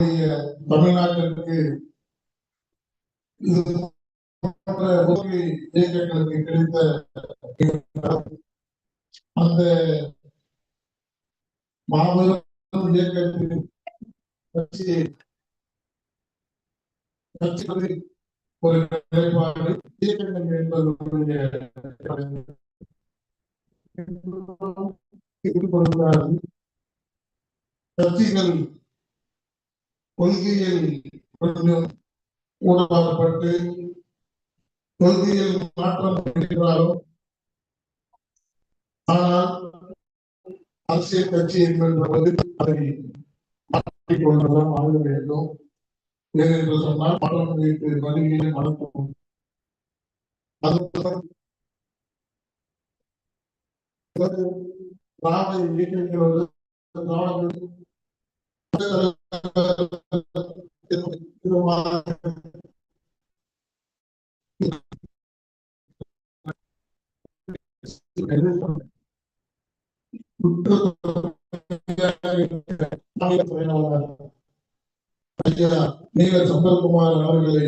தமிழ்நாட்டிற்கு இது போன்ற உதவி இயக்கங்களுக்கு கிடைத்த அந்த மாபெரும் இயக்கத்தின் ஒரு நிலைப்பாடு இயக்கங்கள் என்பது ஈடுபடுகிறார்கள் கட்சிகள் கொள்கையில் கொஞ்சம் ஊடகப்பட்டு கொள்கையில் மாற்றம் இருக்கிறாலும் ஆனால் அரசியல் கட்சி என்பது அதை மாற்றிக் கொண்டுதான் ஆக வேண்டும். ஏனென்று சொன்னால் மாற்றங்களுக்கு வருகையை நடக்கும் அதுதான் திராவிட இயக்கங்கள் ஐயா நீல சம்பத்குமார் அவர்களை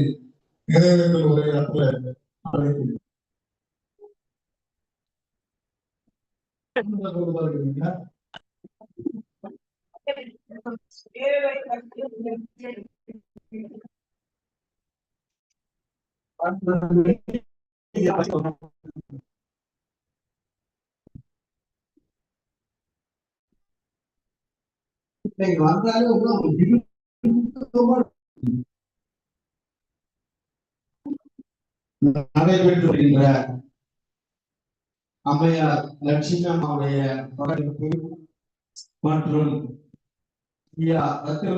நினைவேந்தல் உரையாற்ற அழைக்கிறேன் நீங்க வந்தாலே அம்மையார் லட்சுமி அம்மாவுடைய மற்றும்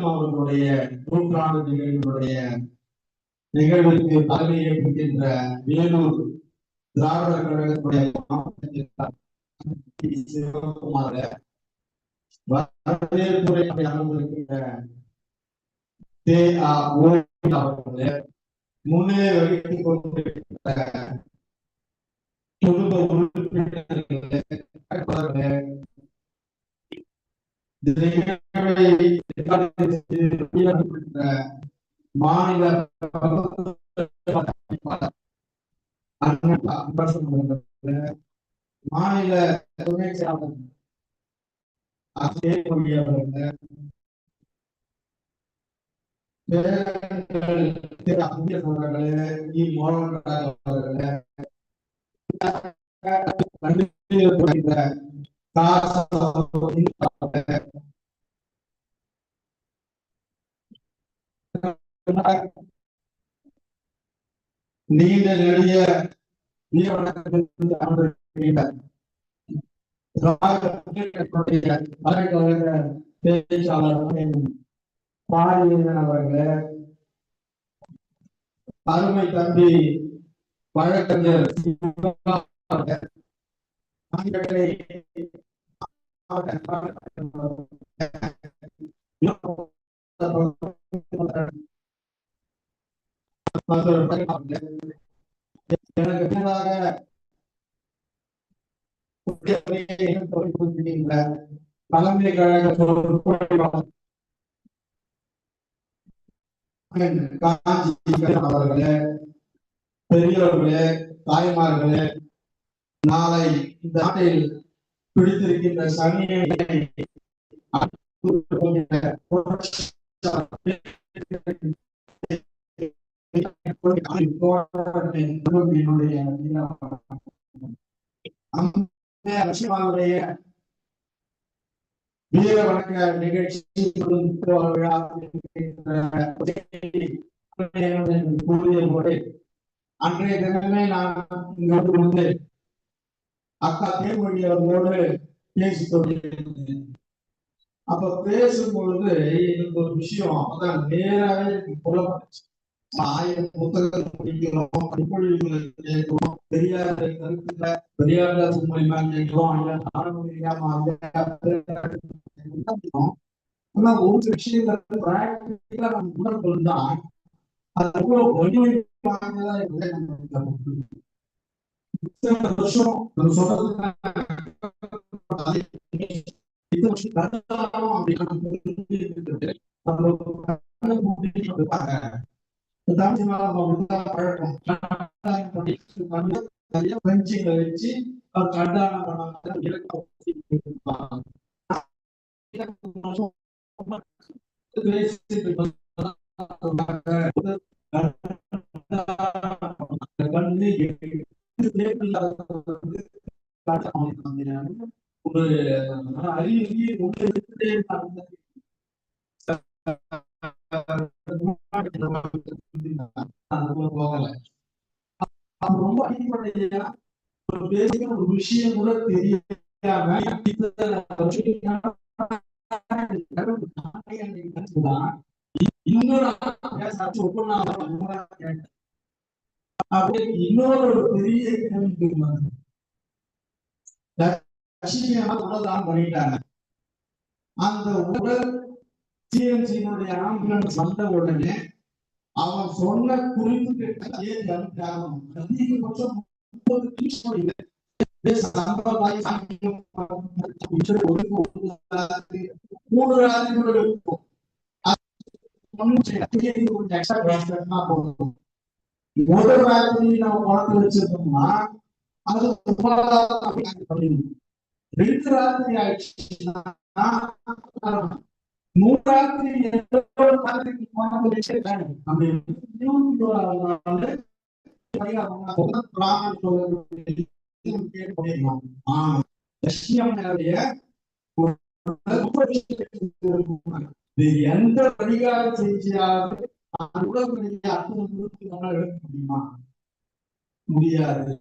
அவர்களுடைய நூற்றாண்டு நிகழ்வுடைய நிகழ்வுக்கு தலைமை ஏற்கின்ற வேலூர் திராவிட கழகத்துடைய அமர்ந்திருக்கின்ற தே ஆ அவர்களே முன்னே வகித்துக் கொண்டிருக்கின்ற குடும்ப உறுப்பினர்கள் அவர்களே, இந்த நிகழ்வை ஏற்பாடு செய்து வெளியிடப்பட்டிருக்கிற மாநில மாநில துணை செயலாளர் அவர்களே நீண்ட நெடிய அருமை தம்பி வழக்கறிஞர் எனக்கு பின்னதாக தலைமை கழக அவர்களே பெரியவர்களே தாய்மார்களே நாளை இந்த நாட்டில் பிடித்திருக்கின்ற சனியை என்னுடைய வீர வணக்க நிகழ்ச்சி கூறிய முறை அன்றைய தினமே நான் இங்கு வந்து அக்கா தேர்மொழி அவர்களோடு பேசிக் அப்ப பேசும்பொழுது எனக்கு ஒரு விஷயம் அதான் நேராக எனக்கு புலப்பட்டுச்சு. ஆயிரம் புத்தகங்கள் படிக்கிறோம் படிப்பொழிவுகளை கேட்கிறோம் பெரியார் கருத்துல பெரியார் மூலியமா கேட்கிறோம் ஆனா ஒரு விஷயங்கள் பிராக்டிக்கலா நம்ம உணர்வு இருந்தா அது அவ்வளவு வலிமையானதா இல்லை நம்ம இத்தனை வருஷம் நம்ம சொல்றது வச்சு அவர் கண்ணாடி பண்ணாம இலக்கை ஒரு போகல அது ரொம்ப அடிப்படையா ஒரு பேசிக்க ஒரு விஷயம் கூட தெரியாம இன்னொரு அப்படி இன்னொரு பெரிய கேள்வி பண்ணிட்டாங்க. அந்த உடல் ஆம்புலன்ஸ் வந்த உடனே அவன் சொன்ன அதிகபட்சம் முப்பது நிமிஷம் இல்லை. மூணு போதும் முதல் ராத்திரி நம்ம குழந்தை வச்சிருந்தோம்னா அது ரெண்டு ராத்திரி ஆயிடுச்சுன்னா மூணு ராத்திரி ராத்திரிக்கு குழந்தை வச்சிருக்காங்க ஆஹ் எந்த பரிகாரம் செஞ்சாலும் உலக எடுக்க முடியுமா முடியாது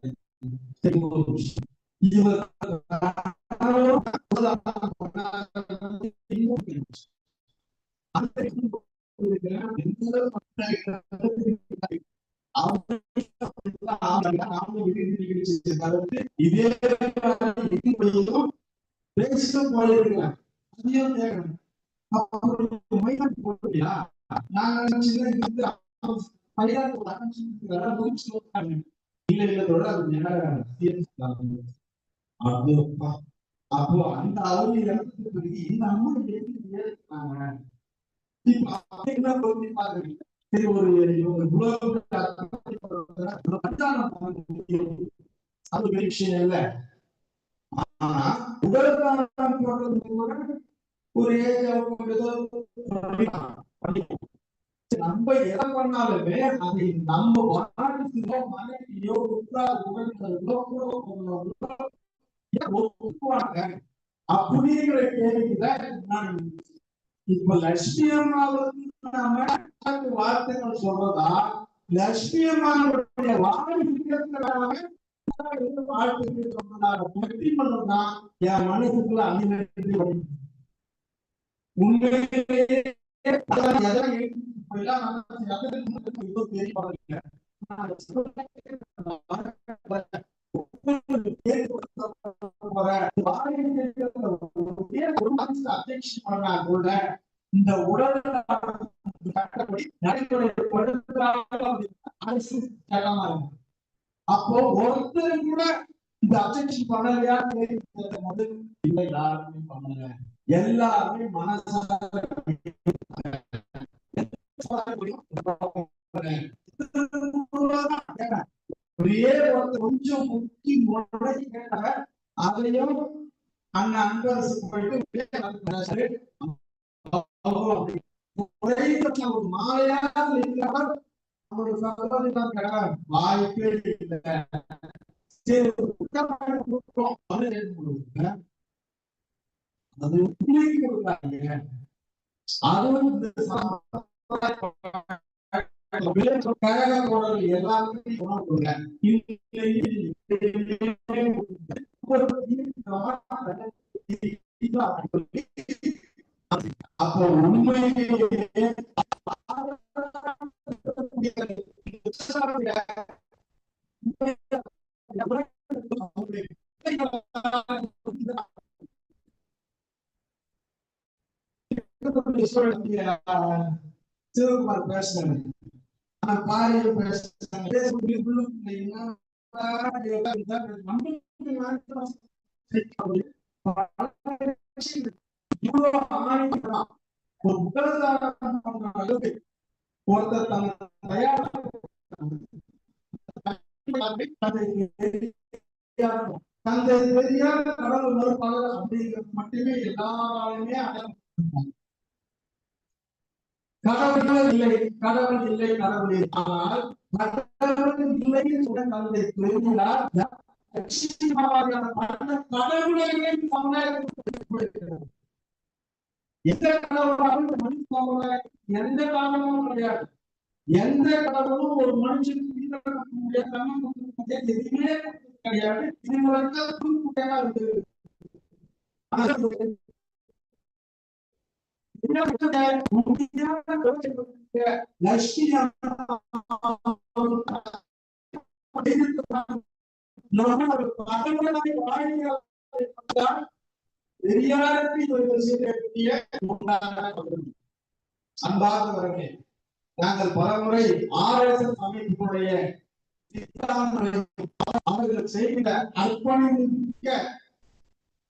இதே பேசிட்டு அதையும் போட்டியா? இல்ல அது அப்போ அந்த அளவு பிறகு இந்த அம்மா சரி ஒரு அது பெரிய விஷயம் இல்ல ஆனா உடலுக்கான ஒரு ஏஜ் நம்ம எதை பண்ணாலுமே அதை நம்ம வாழ்க்கையோ மனைவியோ உற்றார் கூட ஒப்புவாங்க அப்படிங்கிற கேள்விதான் நான் இப்ப லட்சுமி வார்த்தைகள் சொல்றதா? லட்சுமி வாழ்க்கை வாழ்க்கை பற்றி மட்டும்தான் என் மனசுக்குள்ள அணிவகுத்து உண்மையிலேயே இந்த உடல் அரசு சட்டமா இருக்கு அப்போ ஒருத்தர் கூட இந்த அப்ஜெக்ஷன் பண்ணலையா கேள்வி இல்லை யாருமே பண்ணல எல்லாருமே மனசார கொஞ்சம் முக்கி முறைக்கு கேட்டாங்க அதையும் அண்ணன் அன்பரசு போயிட்டு ஒரு மாலையாக இருக்கிறவர் அவருடைய வாய்ப்பே இல்லை. சரி ஒரு அது உண்மைக்கு எல்லாருமே அப்போ உண்மையிலேயே சிவகுமார் பேசுறேன் பேசுறேன் ஒரு ஒருத்தர் தயார் தந்தை தெரியாத கடவுள் மறுப்பாளர் அப்படிங்கிறது மட்டுமே எல்லாருமே அடையாளம் கடவுள் இல்லை கடவுள் இல்லை கடவுள் ஆனால் கடவுள் இல்லை என்ற தந்தை தெரிந்தால் கடவுளையே எந்த கடவுளாலும் இந்த எந்த காரணமும் கிடையாது. எந்த கடவுளும் ஒரு மனுஷனுக்கு ஈடுபடக்கூடிய தன்மை கொடுக்கக்கூடிய எதுவுமே கிடையாது. இது வரைக்கும் இருக்கு ஆனால் லட்சுமி அன்பார்ந்தவர்களே நாங்கள் பலமுறை ஆர்எஸ்எஸ் அமைப்பினுடைய அவர்கள் செய்கிற அர்ப்பணிக்க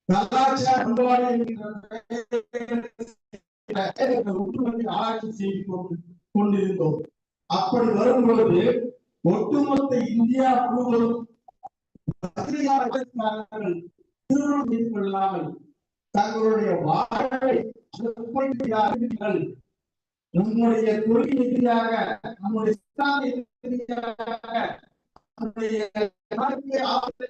கலாச்சார ஆராய்ச்சி செய்து கொண்டிருந்தோம். அப்படி வரும் பொழுது ஒட்டுமொத்த இந்தியா முழுவதும் கொள்ளாமல் தங்களுடைய வாழ்வை நம்முடைய தொழில் எதிராக நம்முடைய சித்தாந்த எதிராக நம்முடைய நாட்டுக்கு ஆபத்து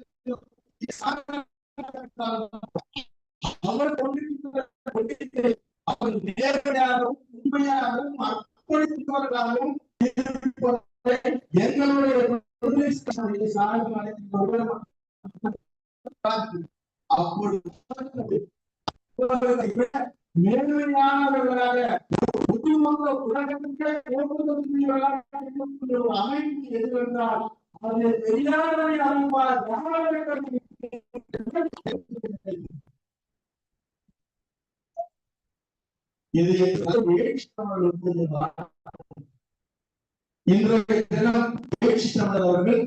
அவர் கொண்டிருக்கிற கொள்கைகளை அவர் உண்மையாகவும் அர்ப்பணித்தவர்களாகவும் எங்களுடைய அப்பொழுது நேர்மையானவர்களாக ஒட்டுமொத்த ஒரு அமைப்பு எதுவென்றால் அது தெரியாதவை அமைப்பார் இது எழுச்சி இன்றைய தினம் தமிழர் அவர்கள்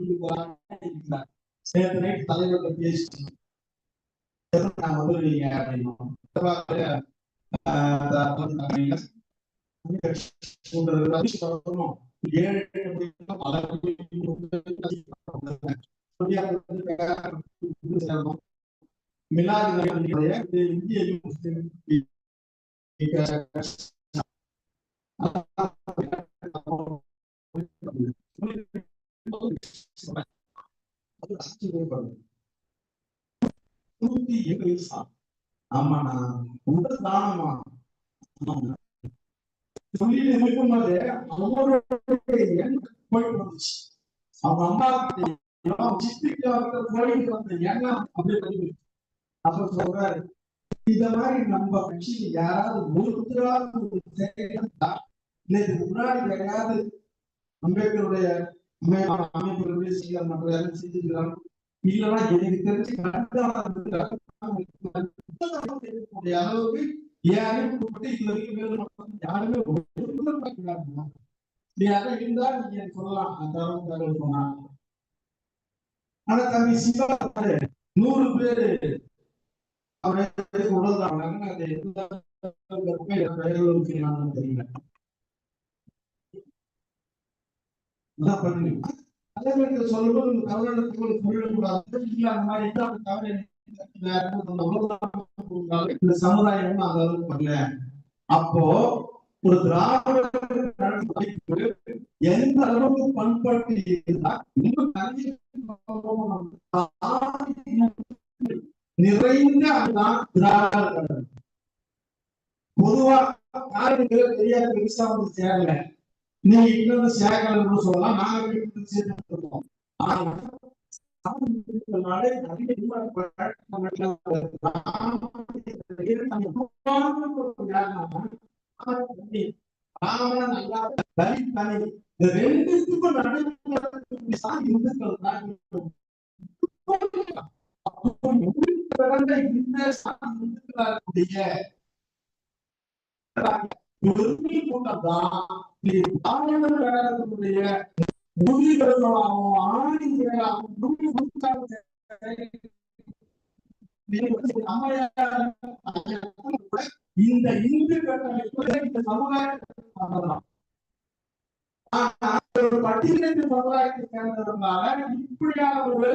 இருக்கிறார் சேர்த்து நைட் தலைவர்கள் பேசி நான் வந்துருவீங்க அப்படின்னு மிலாது இந்திய நூத்தி ஏழு வயசா ஆமாண்ணா உடல் தானமா அவருடைய போயிட்டு வந்துச்சு அவங்க அம்மா சித்திக்கு போயிட்டு வந்த எண்ணம் அப்படி அப்ப சொல்றாரு இந்த மாதிரி நம்ம கட்சியில யாராவது ஒருத்தராவது இன்னைக்கு முன்னாடி யாராவது அம்பேத்கருடைய அமைப்புகளுடைய யாரும் செஞ்சுக்கலாம் இல்லைன்னா எனக்கு தெரிஞ்சு அளவுக்கு என் அமைப்பு யாருமே ஒருத்தரும் நீங்க சொல்லலாம். அந்த அளவுக்கு சொன்னாங்க. ஆனா தம்பி சிவா நூறு பேரு அது எந்த தெரியல அதான் சொல்லும்போது சொல்லக்கூடாது இல்ல அந்த மாதிரி தவறு இந்த சமுதாயம் அந்த அளவுக்கு பண்ணல அப்போ ஒரு திராவிட எந்த அளவுக்கு பண்பாட்டு இருந்தா இன்னும் நிறைந்த அதுதான் திராவிட கழகம். பொதுவா காரணங்களை தெரியாத பெருசா சேரல நீங்க இன்னொரு சொல்லலாம். நாங்க வீட்டுக்கு சேர்த்துருக்கோம் ஆனா தனி இந்த தான் இந்த இந்து கட்டமைப்பு சமுதாயத்தை சமுதாயத்தை சேர்ந்ததுனால இப்படியான ஒரு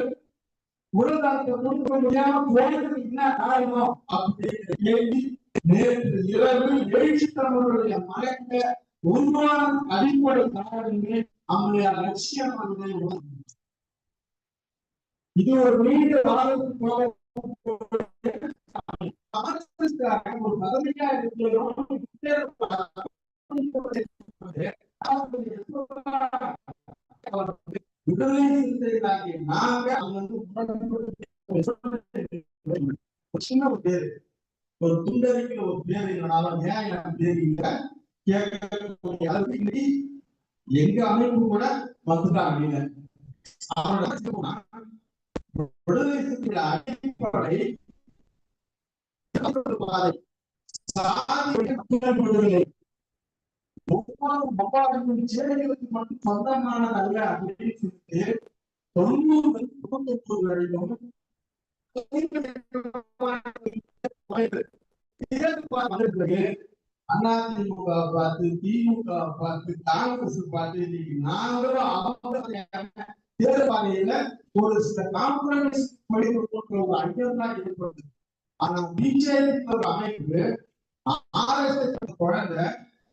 உலகத்தை கொடுக்க முடியாம போனதுக்கு என்ன காரணம் அப்படிங்கிற கேள்வி. நேற்று இரவு எழுச்சி தமிழருடைய மறைந்த உருவான அடிப்படை காரணங்கள் அவங்களுடைய லட்சியம் உணர்ந்தது. இது ஒரு நீண்ட காலத்துக்கு ஒரு பதவியா இருக்கிறோம் நாங்க வந்து சின்ன ஒரு பேரு ஒரு துண்டறிக்கிற ஒரு பேர் ஏன் தெரியல கேட்கக்கூடிய அளவுக்கு எங்க அமைப்பு கூட வந்துட்டாங்க விடுதலை சிறுத்தைகள் அடிப்படை சாதி விடுதலை ஒவ்வொரு மொபாலும் சேவைகளுக்கு மட்டும் சொந்தமானது அல்ல அப்படின்னு சொல்லிட்டு தொண்ணூறு தொண்ணூறுகளிலும் அதிமுக பார்த்து திமுக பார்த்து காங்கிரஸ் பார்த்து இன்னைக்கு நாங்களும் அவங்க தேர்தலையில ஒரு சில காம்ப்ரமைஸ் படிப்பு ஒரு ஐயம் தான் இருக்கிறது ஆனா பிஜேபி ஒரு அமைப்பு ஆர்எஸ்எஸ் குழந்தை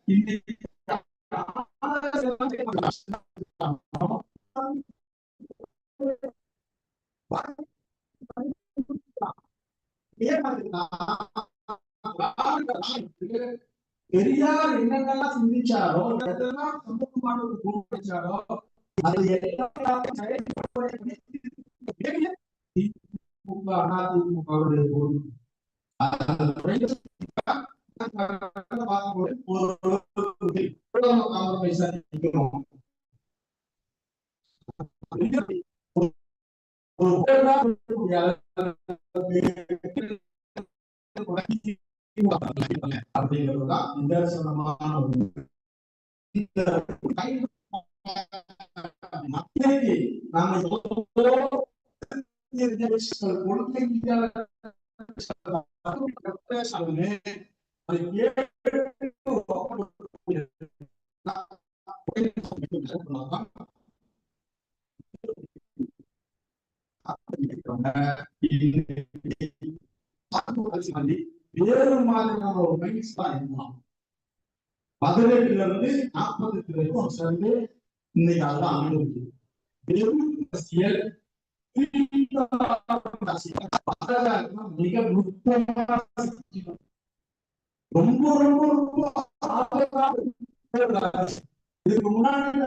இன்னைக்கு பெரியார் என்னென்னலாம் சிந்திச்சாரோ எதெல்லாம் சமூகமானது முன்வைச்சாரோ அது எல்லாம் செயல்படுத்தி திமுக அதிமுகவுடைய போது அப்படிங்கிறதுதான் நிதர்சனமான நாம வேறு மாதிரியான ஒரு மைண்ட்ஸ் தான் இருந்தான் பதினெட்டுல இருந்து நாற்பது வரைக்கும் சேர்ந்து இன்னைக்கு அதுதான் அமைந்திருக்கு வெறும் அரசியல் மிக நுட்பமான ரொம்ப ரொம்ப ரொம்ப இதுக்கு முன்னாடி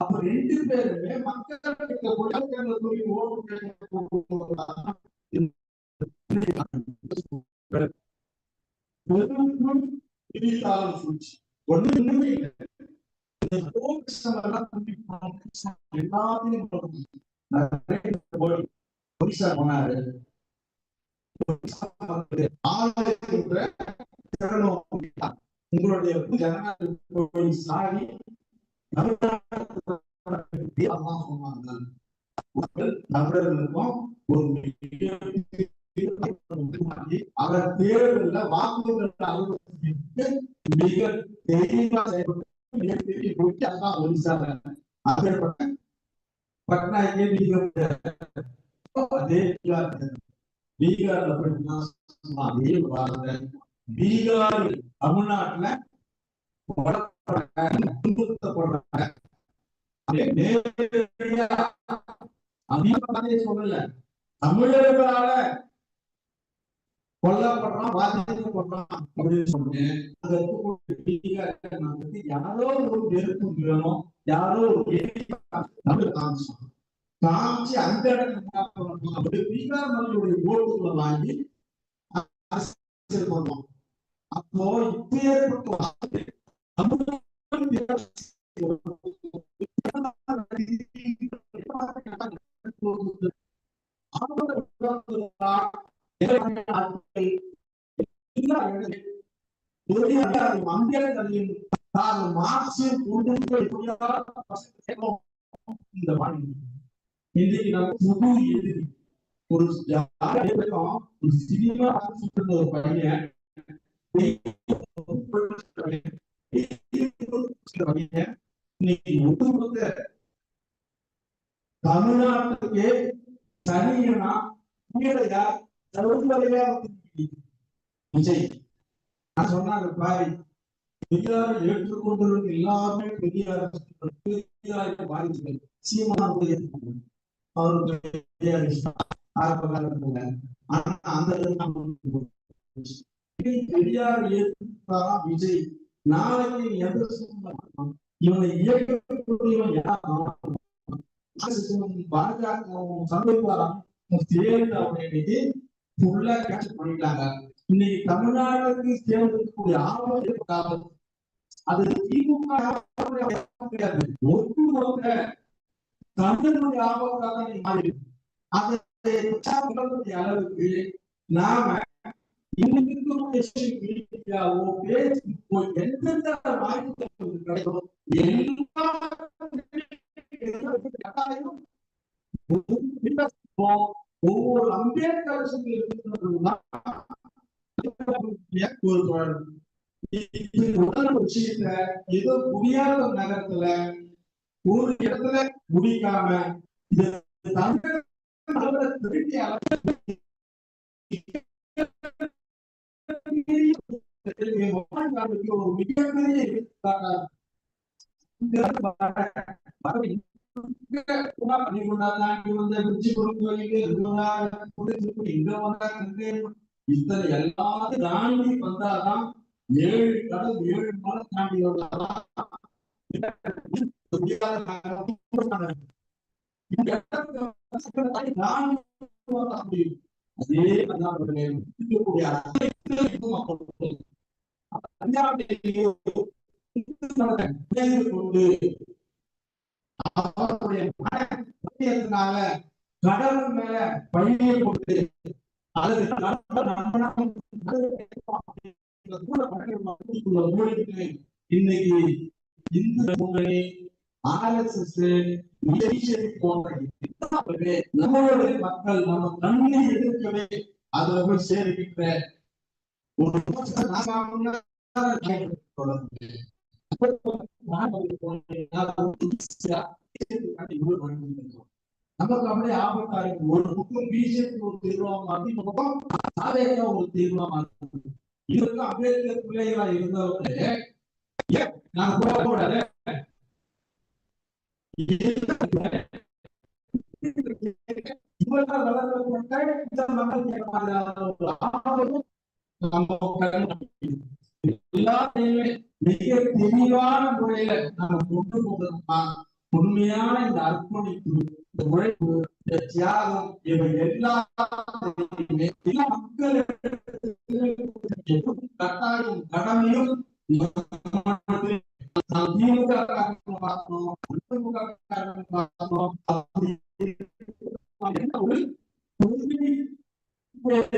அப்ப ரெண்டு பேருமே மக்களுக்கு ஒண்ணுமே எல்லாத்தையும் போனாரு உங்களுடைய ஜனநாயக சாவி அவர் வாக்குறுதிகள் அலுவலகத்திற்கு மிக செயல்பட்டு அதான் மிக அதே பீகார்ல போயிட்டுனா அதே பாரத பீகார் தமிழ்நாட்டுல அதே சொல்லல தமிழர்களால கொல்லப்படுறான் பாதிக்கப்படுறான் அப்படின்னு சொன்னேன் அங்க யாரோ ஒரு நெருப்பு வேணும் யாரோ ஒரு கேள்வி தமிழ் காமிச்சான் காமிச்சு அந்த இடத்துல பீகார் மக்களுடைய ஓட்டுகளை வாங்கி அரசியல் பண்ணோம். அப்போ இப்ப ஏற்பட்ட வார்த்தை மந்திரங்களின் மார்க்ஸ் இந்த இன்னைக்கு நம்ம புது எதிரி ஒரு ஒரு சினிமா சொல்ற ஒரு பையன் இன்னைக்கு ஒட்டுமொத்த தமிழ்நாட்டுக்கே தனியனா கீழையா சர்வதலையா விஜய். நான் சொன்னாங்க பாரு பெரியார் ஏற்றுக்கொண்டிருந்த எல்லாமே பெரியார் பெரியாருக்கு பாதிச்சு அவருக்கு விஜய் நாளைக்கு எந்த இவனை இயக்கக்கூடியவன் பாஜக சந்தோஷம் சேர்ந்து ஃபுல்லா பண்ணிட்டாங்க இன்னைக்கு தமிழ்நாட்டுக்கு சேர்ந்திருக்கக்கூடிய ஆர்வம் அது திமுக தமிழனுடைய ஆபத்தாக நீ மாறி அதை அளவுக்கு நாம இன்னைக்கு இருக்கக்கூடிய எந்தெந்த வாய்ப்புகள் கிடைக்கும் எல்லா ஒவ்வொரு அம்பேத்கர் விஷயத்த ஏதோ புரியாத நகரத்துல ஒரு இடத்துல முடிக்காம மிகப்பெரிய இத்தனை எல்லாத்தையும் தாண்டி வந்தாதான் ஏழு கடல் ஏழு மலை தாண்டி வந்தாதான் கொண்டு மேல பழியை அல்லது இன்னைக்கு இந்து முன்னணி ஆர்எஸ்எஸ் பிஜேபி போன்ற நம்மளுடைய மக்கள் நம்ம கண்ணை எதிர்க்கவே அதுல போய் சேருகின்ற ஒரு நமக்கு அப்படியே ஆபத்தா ஒரு பக்கம் பிஜேபி ஒரு தீர்மானம் இன்னொரு பக்கம் சாலையா ஒரு தீர்மானம் இதற்கு அம்பேத்கர் பிள்ளைகளா இருந்தவர்களே ஏன் நான் போகக்கூடாது இவர்கள் வளர்க்கப்பட்ட இந்த மக்கள் கேட்க மாதிரியான ஒரு ஆபத்தும் நம்ம கண்ணுக்கு எல்லாத்தையுமே மிக தெளிவான முறையில நம்ம கொண்டு போகணுமா உண்மையான இந்த அர்ப்பணிப்பு இந்த உழைப்பு இந்த தியாகம் இவை எல்லாத்தையுமே எல்லா மக்கள் கட்டாயம் கடமையும் நாம் திமுக காரணமா பார்த்தோம் அதிமுக காரணமா பார்த்தோம் அப்படி என்ன ஒரு உறுதி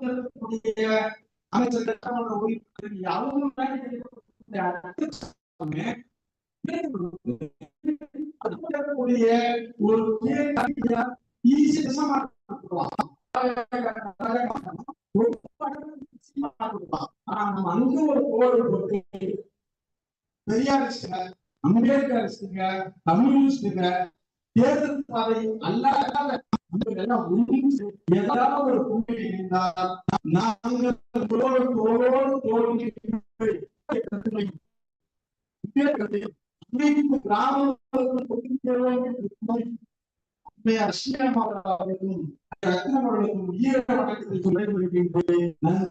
ஒரு அங்க ஒரு கோடு போட்டு பெரியாரிஸ்டுங்க அம்பேத்கரிஸ்டுங்க கம்யூனிஸ்டுங்க தேர்தல் பாதை அல்லாத ஏதாவது ஒரு கூட்டணி நாங்கள் தோடு தோளோடு தோடு கிராமங்களுக்கும் ரத்னமர்களுக்கும் ஈர வணக்கத்தை சொல்லி நன்றி